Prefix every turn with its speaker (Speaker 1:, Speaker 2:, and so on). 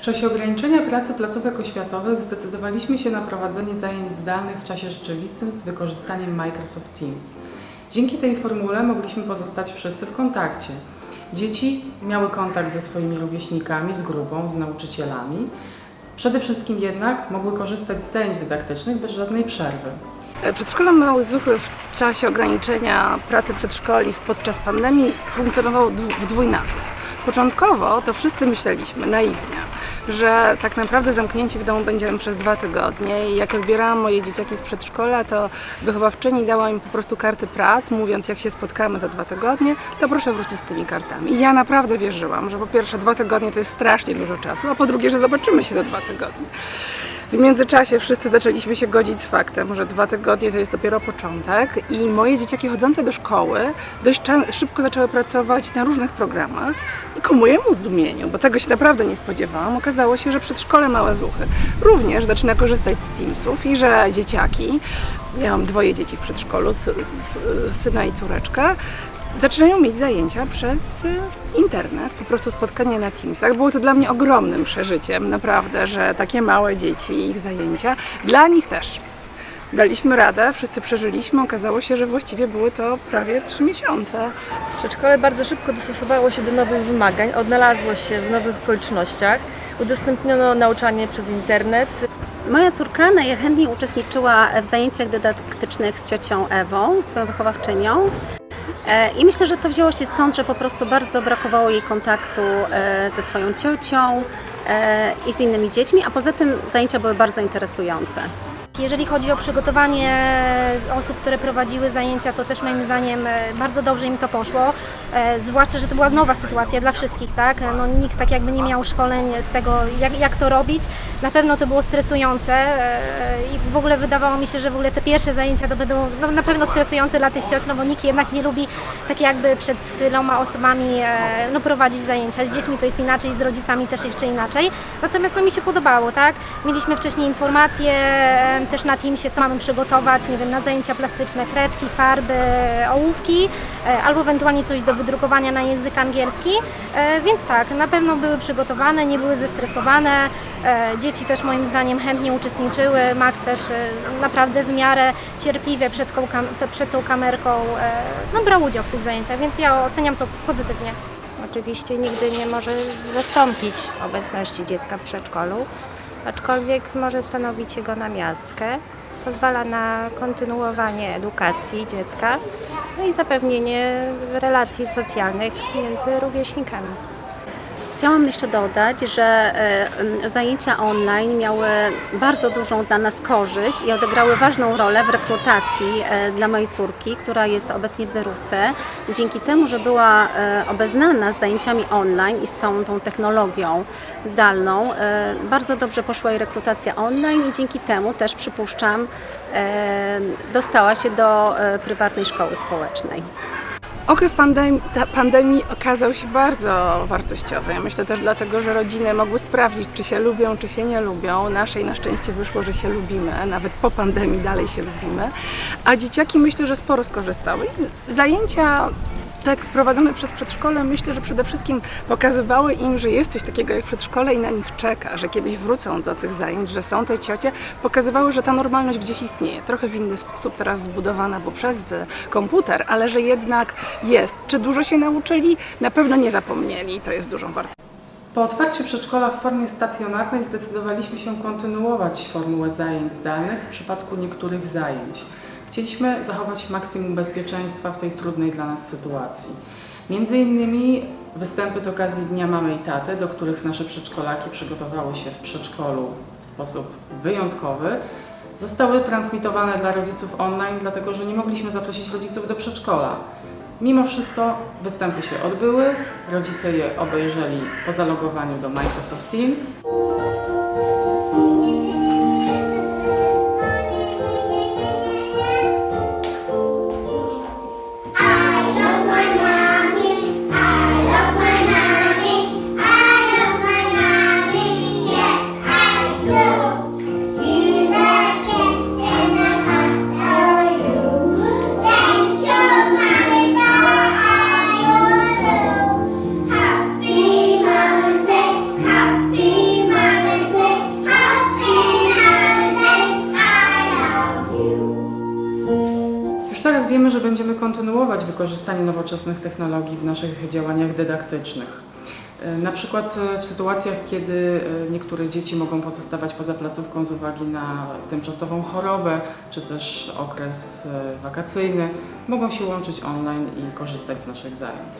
Speaker 1: W czasie ograniczenia pracy placówek oświatowych zdecydowaliśmy się na prowadzenie zajęć zdalnych w czasie rzeczywistym z wykorzystaniem Microsoft Teams. Dzięki tej formule mogliśmy pozostać wszyscy w kontakcie. Dzieci miały kontakt ze swoimi rówieśnikami, z grupą, z nauczycielami. Przede wszystkim jednak mogły korzystać z zajęć dydaktycznych bez żadnej przerwy.
Speaker 2: Przedszkola Mały Zuchy w czasie ograniczenia pracy przedszkoli podczas pandemii funkcjonowało dwu- w dwójnasób. Początkowo to wszyscy myśleliśmy naiwnie, że tak naprawdę zamknięci w domu będziemy przez dwa tygodnie i jak odbierałam moje dzieciaki z przedszkola, to wychowawczyni dała im po prostu karty prac, mówiąc jak się spotkamy za dwa tygodnie, to proszę wrócić z tymi kartami. I ja naprawdę wierzyłam, że po pierwsze dwa tygodnie to jest strasznie dużo czasu, a po drugie, że zobaczymy się za dwa tygodnie. W międzyczasie wszyscy zaczęliśmy się godzić z faktem, że dwa tygodnie to jest dopiero początek i moje dzieciaki chodzące do szkoły dość szybko zaczęły pracować na różnych programach i ku mojemu zdumieniu, bo tego się naprawdę nie spodziewałam, okazało się, że przedszkole Małe Zuchy również zaczyna korzystać z Teamsów i że dzieciaki, ja mam dwoje dzieci w przedszkolu, sy- sy- syna i córeczkę, zaczynają mieć zajęcia przez y, internet, po prostu spotkanie na Teamsach. Było to dla mnie ogromnym przeżyciem, naprawdę, że takie małe dzieci i ich zajęcia, dla nich też. Daliśmy radę, wszyscy przeżyliśmy, okazało się, że właściwie były to prawie trzy miesiące.
Speaker 3: Przedszkole bardzo szybko dostosowało się do nowych wymagań, odnalazło się w nowych okolicznościach. Udostępniono nauczanie przez internet.
Speaker 4: Moja córka najchętniej uczestniczyła w zajęciach dydaktycznych z ciocią Ewą, swoją wychowawczynią. E, I myślę, że to wzięło się stąd, że po prostu bardzo brakowało jej kontaktu e, ze swoją ciocią e, i z innymi dziećmi, a poza tym zajęcia były bardzo interesujące.
Speaker 5: Jeżeli chodzi o przygotowanie osób, które prowadziły zajęcia, to też moim zdaniem bardzo dobrze im to poszło. Zwłaszcza, że to była nowa sytuacja dla wszystkich, tak? No, nikt tak jakby nie miał szkoleń z tego, jak, jak to robić. Na pewno to było stresujące i w ogóle wydawało mi się, że w ogóle te pierwsze zajęcia to będą no, na pewno stresujące dla tych cioć, no bo nikt jednak nie lubi tak jakby przed tyloma osobami e, no, prowadzić zajęcia. Z dziećmi to jest inaczej, z rodzicami też jeszcze inaczej. Natomiast no, mi się podobało, tak? Mieliśmy wcześniej informacje e, też na Teamsie, co mamy przygotować, nie wiem, na zajęcia plastyczne, kredki, farby, ołówki, e, albo ewentualnie coś do wydrukowania na język angielski. Więc tak, na pewno były przygotowane, nie były zestresowane. Dzieci też moim zdaniem chętnie uczestniczyły. Max też e, naprawdę w miarę cierpliwie przed, tą przed tą kamerką e, no, brał udział w tych zajęciach, więc ja oceniam to pozytywnie.
Speaker 6: Oczywiście nigdy nie może zastąpić obecności dziecka w przedszkolu, aczkolwiek może stanowić jego namiastkę. Pozwala na kontynuowanie edukacji dziecka no i zapewnienie relacji socjalnych między rówieśnikami.
Speaker 4: Chciałam jeszcze dodać, że e, zajęcia online miały bardzo dużą dla nas korzyść i odegrały ważną rolę w rekrutacji e, dla mojej córki, która jest obecnie w zerówce. Dzięki temu, że była e, obeznana z zajęciami online i z całą tą technologią zdalną, bardzo dobrze poszła jej rekrutacja online i dzięki temu też przypuszczam dostała się do prywatnej szkoły społecznej.
Speaker 2: Okres pandemii, pandemii okazał się bardzo wartościowy. Myślę też dlatego, że rodziny mogły sprawdzić, czy się lubią, czy się nie lubią. Naszej na szczęście wyszło, że się lubimy, nawet po pandemii dalej się lubimy. A dzieciaki myślę, że sporo skorzystały. Z- Zajęcia tak prowadzone przez przedszkole myślę, że przede wszystkim pokazywały im, że jest coś takiego jak przedszkole i na nich czeka, że kiedyś wrócą do tych zajęć, że są te ciocie. Pokazywały, że ta normalność gdzieś istnieje. Trochę w inny sposób teraz zbudowana, bo przez e, komputer, ale że jednak jest. Czy dużo się nauczyli? Na pewno nie zapomnieli i to jest dużą wartością.
Speaker 1: Po otwarciu przedszkola w formie stacjonarnej zdecydowaliśmy się kontynuować formułę zajęć zdalnych w przypadku niektórych zajęć. Chcieliśmy zachować maksimum bezpieczeństwa w tej trudnej dla nas sytuacji. Między innymi występy z okazji Dnia Mamy i Taty, do których nasze przedszkolaki przygotowały się w przedszkolu w sposób wyjątkowy, zostały transmitowane dla rodziców online, dlatego że nie mogliśmy zaprosić rodziców do przedszkola. Mimo wszystko występy się odbyły, rodzice je obejrzeli po zalogowaniu do Microsoft Teams. Wiemy, że będziemy kontynuować wykorzystanie nowoczesnych technologii w naszych działaniach dydaktycznych. E, Na przykład e, w sytuacjach, kiedy e, niektóre dzieci mogą pozostawać poza placówką z uwagi na tymczasową chorobę, czy też okres wakacyjny, mogą się łączyć online i korzystać z naszych zajęć.